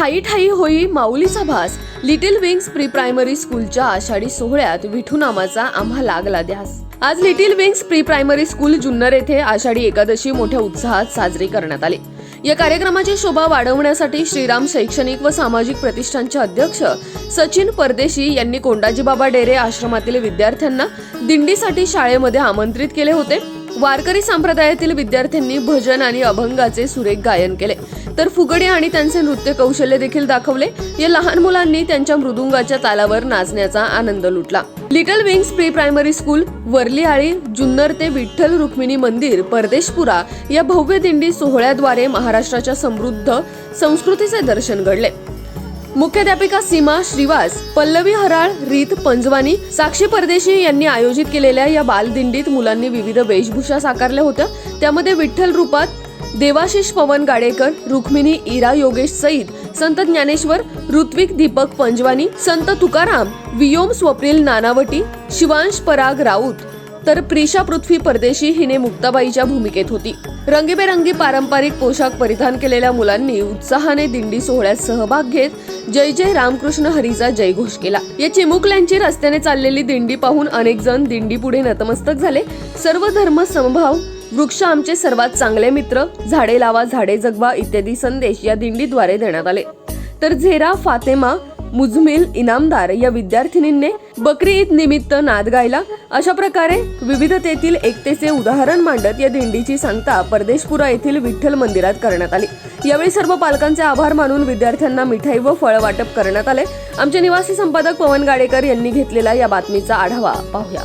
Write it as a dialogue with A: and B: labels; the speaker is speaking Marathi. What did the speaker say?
A: ठाई ठाई होई माऊलीचा भास. लिटिल विंग्स प्री प्रायमरी स्कूलच्या आषाढी सोहळ्यात विठू नामाचा आम्हा लागला ध्यास. आज little wings pre primary school Junnar येथे आषाढी एकादशी मोठ्या उत्साहात साजरी करण्यात आली. या कार्यक्रमाची शोभा वाढवण्यासाठी श्रीराम शैक्षणिक व सामाजिक प्रतिष्ठानचे अध्यक्ष सचिन परदेशी यांनी कोंडाजीबाबा डेरे आश्रमातील विद्यार्थ्यांना दिंडीसाठी शाळेमध्ये आमंत्रित केले होते. वारकरी संप्रदायातील विद्यार्थ्यांनी भजन आणि अभंगाचे सुरेख गायन केले. तर फुगडे आणि त्यांचे नृत्य कौशल्य देखील दाखवले. या लहान मुलांनी त्यांच्या मृदुंगाच्या तालावर नाचण्याचा आनंद लुटला. Little wings pre primary school Varliali Junnar ते विठ्ठल रुक्मिणी मंदिर परदेशपुरा या भव्य दिंडी सोहळ्याद्वारे महाराष्ट्राच्या समृद्ध संस्कृतीचे दर्शन घडले. मुख्याध्यापिका सीमा श्रीवास पल्लवी हराळ रीत पंजवानी साक्षी परदेशी यांनी आयोजित केलेल्या या बालदिंडीत मुलांनी विविध वेशभूषा साकारल्या होत्या. त्यामध्ये विठ्ठल रूपात देवाशिष पवन गाडेकर रुक्मिणी इरा योगेश सईद संत ज्ञानेश्वर ऋत्विक दीपक पंजवानी संत तुकाराम वियोम स्वप्नील नानावटी शिवांश पराग राऊत तर प्रिशा पृथ्वी परदेशी हिने मुक्ताबाईच्या भूमिकेत होती. रंगीबेरंगी पारंपरिक पोशाख परिधान केलेल्या मुलांनी उत्साहाने दिंडी सोहळ्यात सहभाग घेत जय जय रामकृष्ण हरीचा जयघोष केला. या चिमुकल्यांची रस्त्याने चाललेली दिंडी पाहून अनेक जण दिंडी पुढे नतमस्तक झाले. सर्व धर्म समभाव वृक्ष आमचे सर्वात चांगले मित्र झाडे लावा झाडे जगवा इत्यादी संदेश या दिंडीद्वारे देण्यात आले. तर झेरा फातेमा मुजमिल इनामदार या विद्यार्थिनींनी बकरी ईद निमित्त नाद गायला. अशा प्रकारे विविधतेतील एकतेचे उदाहरण मांडत या दिंडीची सांगता परदेशपुरा येथील विठ्ठल मंदिरात करण्यात आली. यावेळी सर्व पालकांचे आभार मानून विद्यार्थ्यांना मिठाई व फळ वाटप करण्यात आले. आमचे निवासी संपादक पवन गाडेकर यांनी घेतलेला या बातमीचा आढावा पाहूया